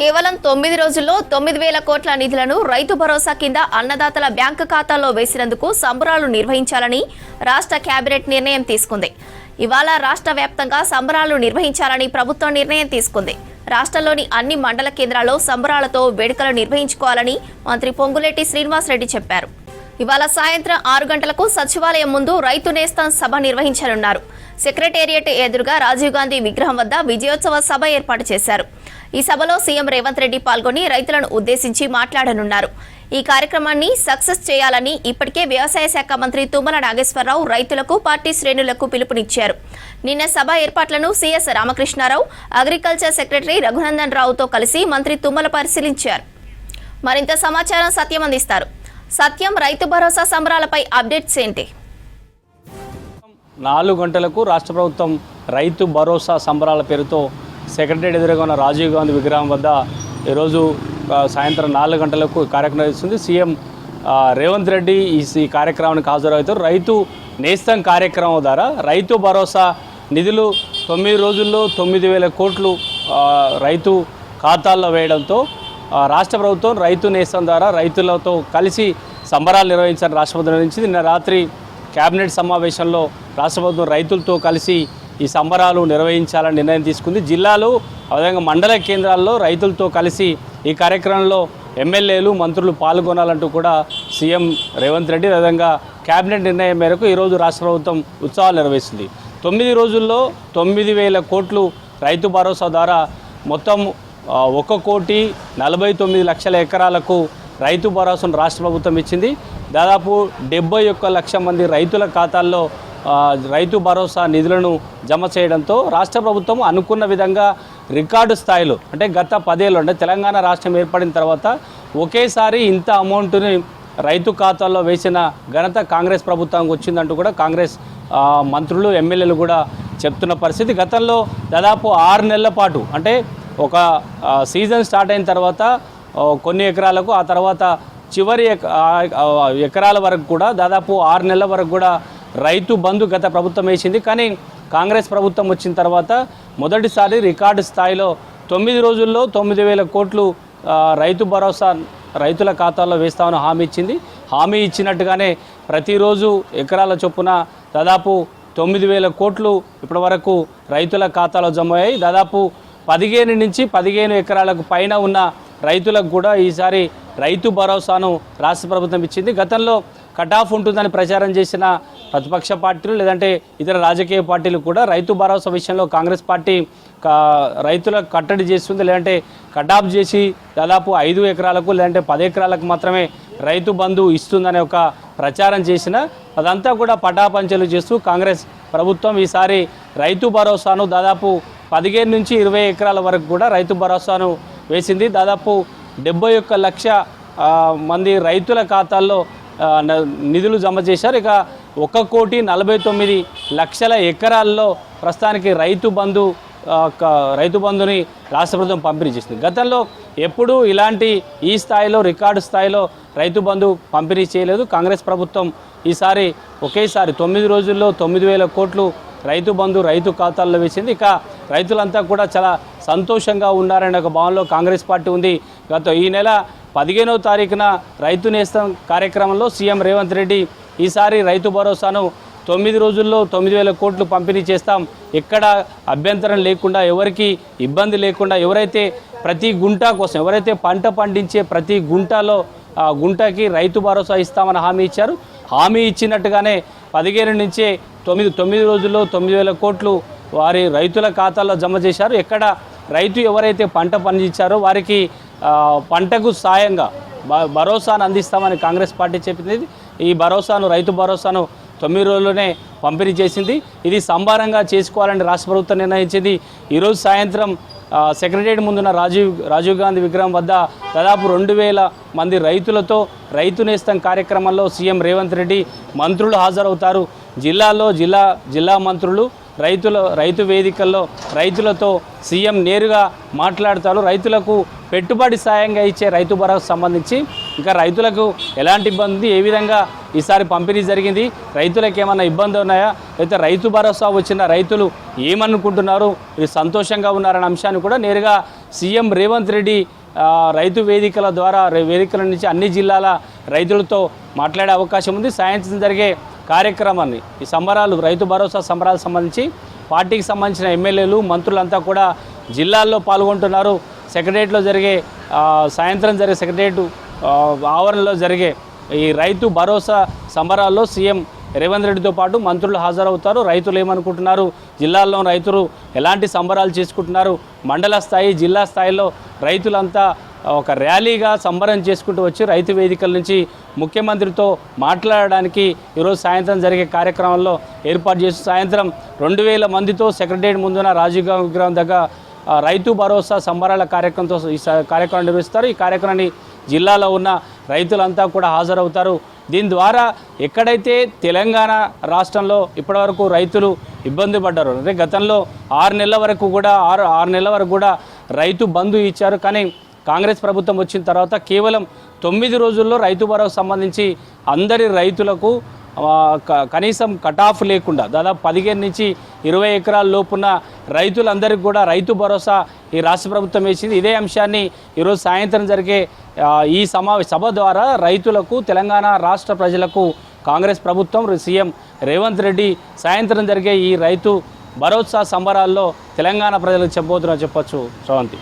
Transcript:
కేవలం తొమ్మిది రోజుల్లో తొమ్మిది వేల కోట్ల నిధులను రైతు భరోసా కింద అన్నదాతల బ్యాంకు ఖాతాల్లో వేసినందుకు సంబరాలు నిర్వహించాలని రాష్ట్ర కేబినెట్ నిర్ణయం తీసుకుంది. ఇవాళ రాష్ట్ర వ్యాప్తంగా సంబరాలు నిర్వహించాలని ప్రభుత్వం నిర్ణయం తీసుకుంది. రాష్ట్రంలోని అన్ని మండల కేంద్రాల్లో సంబరాలతో వేడుకలు నిర్వహించుకోవాలని మంత్రి పొంగులేటి శ్రీనివాసరెడ్డి చెప్పారు. ఇవాళ సాయంత్రం ఆరు గంటలకు సచివాలయం ముందు రైతు నేస్తం సభ నిర్వహించనున్నారు. సెక్రటేరియట్ ఎదురుగా రాజీవ్ గాంధీ విగ్రహం వద్ద విజయోత్సవ సభ ఏర్పాటు చేశారు. ఈ సభలో సీఎం రేవంత్ రెడ్డి పాల్గొని రైతులను ఉద్దేశించి మాట్లాడనున్నారు. ఈ కార్యక్రమాన్ని సక్సెస్ చేయాలని ఇప్పటికే వ్యవసాయ శాఖ మంత్రి తుమ్మల నాగేశ్వరరావు రైతులకు పార్టీ శ్రేణులకు పిలుపునిచ్చారు. నిన్న సభ ఏర్పాట్లను CS Ramakrishna Rao agriculture secretary Raghunandan రావుతో కలిసి మంత్రి తుమ్మల పరిశీలించారు. మరింత సమాచారం సత్యం అందిస్తారు. సత్యం రైతు భరోసా సంబరాలపై అప్డేట్స్ ఏంటి? నాలుగు గంటలకు రాష్ట్ర ప్రభుత్వం రైతు భరోసా సంబరాల పేరుతో సెక్రటరీ ఎదురుగా ఉన్న రాజీవ్ గాంధీ విగ్రహం వద్ద ఈరోజు సాయంత్రం నాలుగు గంటలకు కార్యక్రమం ఇస్తుంది సీఎం రేవంత్ రెడ్డి ఈ కార్యక్రమానికి హాజరవుతారు. రైతు నేస్తం కార్యక్రమం ద్వారా రైతు భరోసా నిధులు తొమ్మిది రోజుల్లో తొమ్మిది వేల కోట్లు రైతు ఖాతాల్లో వేయడంతో రాష్ట్ర ప్రభుత్వం రైతు నేస్తం ద్వారా రైతులతో కలిసి సంబరాలు నిర్వహించాలని రాష్ట్ర ప్రభుత్వం నిర్ణయించింది. నిన్న రాత్రి కేబినెట్ సమావేశంలో రాష్ట్ర ప్రభుత్వం రైతులతో కలిసి ఈ సంబరాలు నిర్వహించాలని నిర్ణయం తీసుకుంది. జిల్లాలో అదేవిధంగా మండల కేంద్రాల్లో రైతులతో కలిసి ఈ కార్యక్రమంలో ఎమ్మెల్యేలు మంత్రులు పాల్గొనాలంటూ కూడా సీఎం రేవంత్ రెడ్డి అదేవిధంగా కేబినెట్ నిర్ణయం మేరకు ఈరోజు రాష్ట్ర ప్రభుత్వం ఉత్సవాలు నిర్వహిస్తుంది. తొమ్మిది రోజుల్లో తొమ్మిది వేల కోట్లు రైతు భరోసా ద్వారా మొత్తం ఒక కోటి నలభై తొమ్మిది లక్షల ఎకరాలకు రైతు భరోసాను రాష్ట్ర ప్రభుత్వం ఇచ్చింది. దాదాపు డెబ్బై ఒక్క లక్ష మంది రైతుల ఖాతాల్లో రైతు భరోసా నిధులను జమ చేయడంతో రాష్ట్ర ప్రభుత్వం అనుకున్న విధంగా రికార్డు స్థాయిలో అంటే గత పదేళ్ళు అంటే తెలంగాణ రాష్ట్రం ఏర్పడిన తర్వాత ఒకేసారి ఇంత అమౌంట్ని రైతు ఖాతాల్లో వేసిన ఘనత కాంగ్రెస్ ప్రభుత్వానికి వచ్చిందంటూ కూడా కాంగ్రెస్ మంత్రులు ఎమ్మెల్యేలు కూడా చెప్తున్న పరిస్థితి. గతంలో దాదాపు ఆరు నెలల పాటు అంటే ఒక సీజన్ స్టార్ట్ అయిన తర్వాత కొన్ని ఎకరాలకు ఆ తర్వాత చివరి ఎకరాల వరకు కూడా దాదాపు ఆరు నెలల వరకు కూడా రైతు బంధు గత ప్రభుత్వం వేసింది. కానీ కాంగ్రెస్ ప్రభుత్వం వచ్చిన తర్వాత మొదటిసారి రికార్డు స్థాయిలో తొమ్మిది రోజుల్లో తొమ్మిది వేల కోట్లు రైతు భరోసా రైతుల ఖాతాల్లో వేస్తామని హామీ ఇచ్చింది. హామీ ఇచ్చినట్టుగానే ప్రతిరోజు ఎకరాల చొప్పున దాదాపు తొమ్మిది వేల కోట్లు ఇప్పటివరకు రైతుల ఖాతాలో జమ అయ్యాయి. దాదాపు పదిహేను నుంచి పదిహేను ఎకరాలకు పైన ఉన్న రైతులకు కూడా ఈసారి రైతు భరోసాను రాష్ట్ర ప్రభుత్వం ఇచ్చింది. గతంలో కట్ ఆఫ్ ఉంటుందని ప్రచారం చేసిన ప్రతిపక్ష పార్టీలు లేదంటే ఇతర రాజకీయ పార్టీలు కూడా రైతు భరోసా విషయంలో కాంగ్రెస్ పార్టీ రైతుల రైతులకు కట్టడి చేస్తుంది. లేదంటే కట్ ఆఫ్ చేసి దాదాపు ఐదు ఎకరాలకు లేదంటే పది ఎకరాలకు మాత్రమే రైతు బంధు ఇస్తుందనే ఒక ప్రచారం చేసిన అదంతా కూడా పటాపంచలు చేస్తూ కాంగ్రెస్ ప్రభుత్వం ఈసారి రైతు భరోసాను దాదాపు పదిహేను నుంచి ఇరవై ఎకరాల వరకు కూడా రైతు భరోసాను వేసింది. దాదాపు డెబ్బై ఒక్క లక్ష మంది రైతుల ఖాతాల్లో నిధులు జమ చేశారు. ఇక ఒక కోటి నలభై తొమ్మిది లక్షల ఎకరాల్లో ప్రస్తుతానికి రైతు బంధు రైతు బంధుని రాష్ట్ర ప్రభుత్వం పంపిణీ చేసింది గతంలో ఎప్పుడూ ఇలాంటి ఈ స్థాయిలో రికార్డు స్థాయిలో రైతు బంధు పంపిణీ చేయలేదు. కాంగ్రెస్ ప్రభుత్వం ఈసారి ఒకేసారి తొమ్మిది రోజుల్లో తొమ్మిది వేల కోట్లు రైతు బంధు రైతు ఖాతాల్లో వేసింది. ఇక రైతులంతా కూడా చాలా సంతోషంగా ఉన్నారనే ఒక భావనలో కాంగ్రెస్ పార్టీ ఉంది. గత ఈ నెల పదిహేనవ తారీఖున రైతు నేస్తం కార్యక్రమంలో సీఎం రేవంత్ రెడ్డి ఈసారి రైతు భరోసాను తొమ్మిది రోజుల్లో తొమ్మిది వేల కోట్లు పంపిణీ చేస్తాం. ఎక్కడ అభ్యంతరం లేకుండా ఎవరికి ఇబ్బంది లేకుండా ఎవరైతే ప్రతి గుంట కోసం ఎవరైతే పంట పండించే ప్రతి గుంటలో ఆ గుంటకి రైతు భరోసా ఇస్తామని హామీ ఇచ్చారు. హామీ ఇచ్చినట్టుగానే పదిహేను నుంచే తొమ్మిది తొమ్మిది రోజుల్లో తొమ్మిది వేల కోట్లు వారి రైతుల ఖాతాల్లో జమ చేశారు. ఎక్కడ రైతు ఎవరైతే పంట పండించారో వారికి పంటకు సాయంగా భ- భరోసాను అందిస్తామని కాంగ్రెస్ పార్టీ చెప్పింది. ఈ భరోసాను రైతు భరోసాను తొమ్మిది రోజుల్లోనే పంపిణీ చేసింది. ఇది సంభారంగా చేసుకోవాలని రాష్ట్ర ప్రభుత్వం నిర్ణయించింది. ఈరోజు సాయంత్రం ఆ, సెక్రటరియట్ ముందున్న రాజీవ్ రాజీవ్ గాంధీ విగ్రహం వద్ద దాదాపు రెండు వేల మంది రైతులతో రైతు నేస్తం కార్యక్రమంలో సీఎం రేవంత్ రెడ్డి మంత్రులు హాజరవుతారు. జిల్లాలో జిల్లా జిల్లా మంత్రులు రైతుల రైతు వేదికల్లో రైతులతో సీఎం నేరుగా మాట్లాడతారు. రైతులకు పెట్టుబడి సాయంగా ఇచ్చే రైతు భరోసా సంబంధించి ఇంకా రైతులకు ఎలాంటి ఇబ్బంది ఏ విధంగా ఈసారి పంపిణీ జరిగింది రైతులకు ఏమైనా ఇబ్బంది ఉన్నాయా అయితే రైతు భరోసా వచ్చిన రైతులు ఏమనుకుంటున్నారు ఇది సంతోషంగా ఉన్నారనే అంశాన్ని కూడా నేరుగా సీఎం రేవంత్ రెడ్డి రైతు వేదికల ద్వారా వేదికల నుంచి అన్ని జిల్లాల రైతులతో మాట్లాడే అవకాశం ఉంది. సాయంత్రం జరిగే కార్యక్రమాన్ని. ఈ సంబరాలు రైతు భరోసా సంబరాలకు సంబంధించి పార్టీకి సంబంధించిన ఎమ్మెల్యేలు మంత్రులంతా కూడా జిల్లాల్లో పాల్గొంటున్నారు. సెక్రటరియట్లో జరిగే సాయంత్రం జరిగే సెక్రటరియట్ ఆవరణలో జరిగే ఈ రైతు భరోసా సంబరాల్లో సీఎం రేవంత్ రెడ్డితో పాటు మంత్రులు హాజరవుతారు. రైతులు ఏమనుకుంటున్నారు? జిల్లాల్లో రైతులు ఎలాంటి సంబరాలు చేసుకుంటున్నారు? మండల స్థాయి జిల్లా స్థాయిలో రైతులంతా ఒక ర్యాలీగా సంబరం చేసుకుంటూ వచ్చి రైతు వేదికల నుంచి ముఖ్యమంత్రితో మాట్లాడడానికి ఈరోజు సాయంత్రం జరిగే కార్యక్రమంలో ఏర్పాటు చేసి సాయంత్రం రెండు వేల మందితో సెక్రటరియట్ ముందున రాజీవ్ గాంధీ విగ్రహం దగ్గర రైతు భరోసా సంబరాల కార్యక్రమంతో ఈ స- కార్యక్రమం నిర్వహిస్తారు. ఈ కార్యక్రమాన్ని జిల్లాలో ఉన్న రైతులంతా కూడా హాజరవుతారు. దీని ద్వారా ఎక్కడైతే తెలంగాణ రాష్ట్రంలో ఇప్పటివరకు రైతులు ఇబ్బంది పడ్డారు అంటే గతంలో ఆరు నెలల వరకు కూడా ఆరు ఆరు నెలల వరకు కూడా రైతు బంధు ఇచ్చారు. కానీ కాంగ్రెస్ ప్రభుత్వం వచ్చిన తర్వాత కేవలం తొమ్మిది రోజుల్లో రైతు భరోసా సంబంధించి అందరి రైతులకు క- కనీసం కటాఫ్ లేకుండా దాదాపు పదిహేను నుంచి ఇరవై ఎకరాల లోపున్న రైతులందరికీ కూడా రైతు భరోసా ఈ రాష్ట్ర ప్రభుత్వం వేసింది. ఇదే అంశాన్ని ఈరోజు సాయంత్రం జరిగే ఈ సమా సభ ద్వారా రైతులకు తెలంగాణ రాష్ట్ర ప్రజలకు కాంగ్రెస్ ప్రభుత్వం సీఎం రేవంత్ రెడ్డి సాయంత్రం జరిగే ఈ రైతు భరోసా సంబరాల్లో తెలంగాణ ప్రజలకు చెప్పబోతున్నా చెప్పొచ్చు. శ్రవంతి.